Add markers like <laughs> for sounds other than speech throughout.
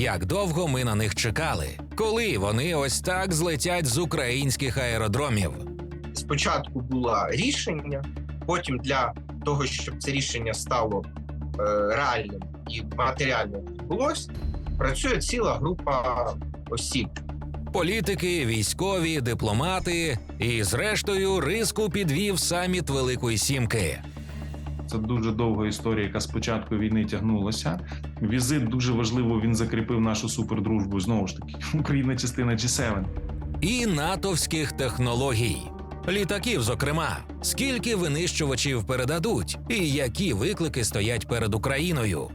як довго ми на них чекали, коли вони ось так злетять з українських аеродромів. спочатку було рішення, потім для того, щоб це рішення стало е, реальним і матеріально відбулось, працює ціла група осіб. Політики, військові, дипломати і, зрештою, риску підвів саміт Великої Сімки. Це дуже довга історія, яка з початку війни тягнулася. Візит дуже важливо. Він закріпив нашу супердружбу. Знову ж таки, <laughs> Україна частина G7. і натовських технологій. Літаків, зокрема, скільки винищувачів передадуть, і які виклики стоять перед Україною.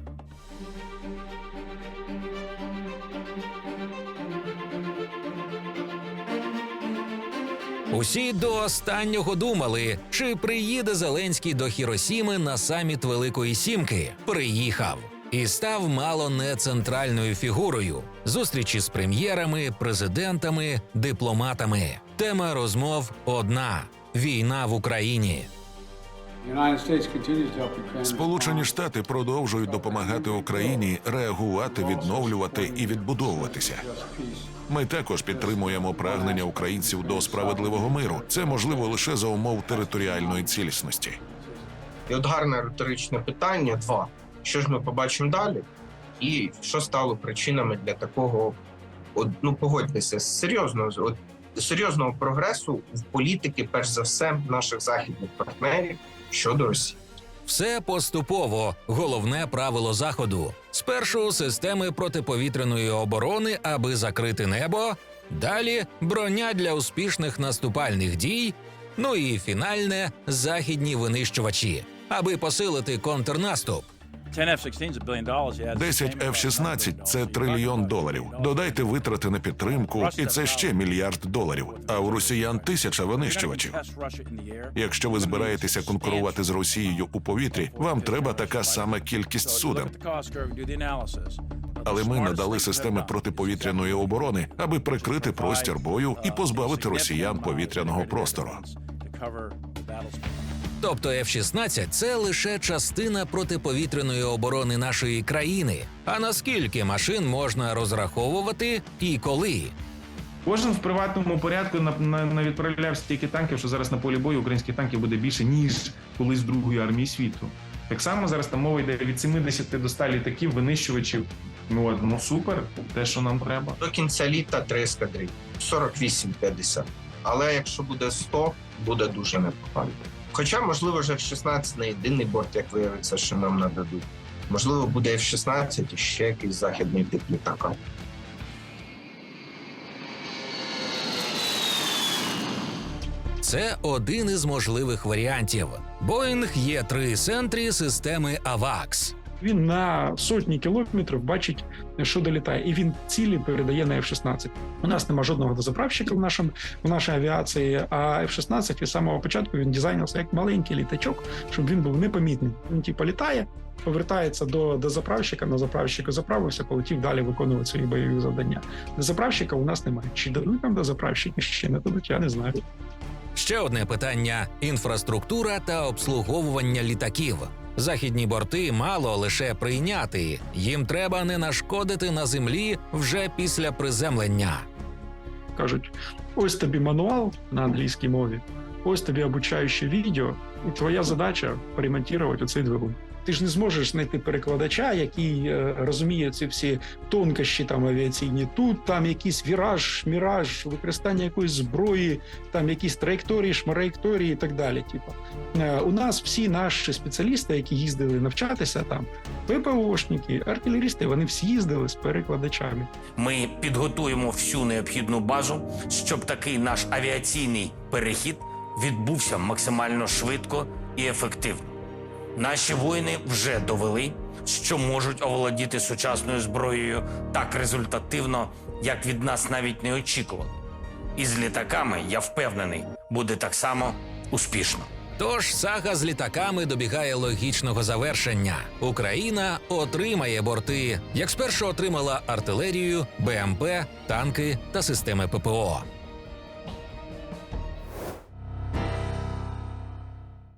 Усі до останнього думали, чи приїде Зеленський до Хіросіми на саміт Великої Сімки. Приїхав і став мало не центральною фігурою. Зустрічі з прем'єрами, президентами, дипломатами. Тема розмов одна: війна в Україні. Сполучені Штати продовжують допомагати Україні реагувати, відновлювати і відбудовуватися. Ми також підтримуємо прагнення українців до справедливого миру. Це можливо лише за умов територіальної цілісності. І от гарне риторичне питання: два: що ж ми побачимо далі, і що стало причинами для такого, от, ну погодьтеся, серйозного от, серйозного прогресу в політики, перш за все, наших західних партнерів щодо Росії. Все поступово. Головне правило заходу. Спершу системи протиповітряної оборони, аби закрити небо. Далі броня для успішних наступальних дій. Ну і фінальне західні винищувачі, аби посилити контрнаступ. 10 F-16 – це трильйон доларів. Додайте витрати на підтримку, і це ще мільярд доларів. А у росіян тисяча винищувачів. Якщо ви збираєтеся конкурувати з Росією у повітрі, вам треба така сама кількість суден. Але ми надали системи протиповітряної оборони, аби прикрити простір бою і позбавити росіян повітряного простору. Тобто F-16 – це лише частина протиповітряної оборони нашої країни. А наскільки машин можна розраховувати і коли? Кожен в приватному порядку на, на, на відправляв стільки танків, що зараз на полі бою українських танків буде більше ніж колись другої армії світу. Так само зараз там мова йде від 70 до 100 літаків, винищувачів. Ну, от, ну супер, те, що нам треба. До кінця літа три ескадрилі, 48-50. Але якщо буде 100, буде дуже непогано. Хоча, можливо, вже F-16 не єдиний борт, як виявиться, що нам нададуть. Можливо, буде F-16 і ще якийсь західний тип літака. Це один із можливих варіантів. Боїнг є 3 центрі системи AVAX. Він на сотні кілометрів бачить, що долітає, і він цілі передає на F-16. У нас нема жодного дозаправщика в нашому в нашій авіації. А F-16 від самого початку він дизайнився як маленький літачок, щоб він був непомітний. Він типу літає, повертається до дозаправщика, на заправщика заправився, полетів далі виконувати свої бойові завдання. Дозаправщика у нас немає. Чи дадуть нам дозаправщики ще не дадуть, я не знаю. Ще одне питання: інфраструктура та обслуговування літаків. Західні борти мало лише прийняти, їм треба не нашкодити на землі вже після приземлення. кажуть: ось тобі мануал на англійській мові, ось тобі обучаюче відео, і твоя задача поремонтувати оцей двигун. Ти ж не зможеш знайти перекладача, який е, розуміє ці всі тонкощі там авіаційні. Тут там якийсь віраж, міраж, використання якоїсь зброї, там якісь траєкторії, шмараєкторії і так далі. Типу. Е, у нас всі наші спеціалісти, які їздили навчатися там, ППОшники, артилерісти, вони всі їздили з перекладачами. Ми підготуємо всю необхідну базу, щоб такий наш авіаційний перехід відбувся максимально швидко і ефективно. Наші воїни вже довели, що можуть оволодіти сучасною зброєю так результативно, як від нас навіть не очікували. І з літаками, я впевнений, буде так само успішно. Тож сага з літаками добігає логічного завершення. Україна отримає борти, як спершу отримала артилерію, БМП, танки та системи ППО.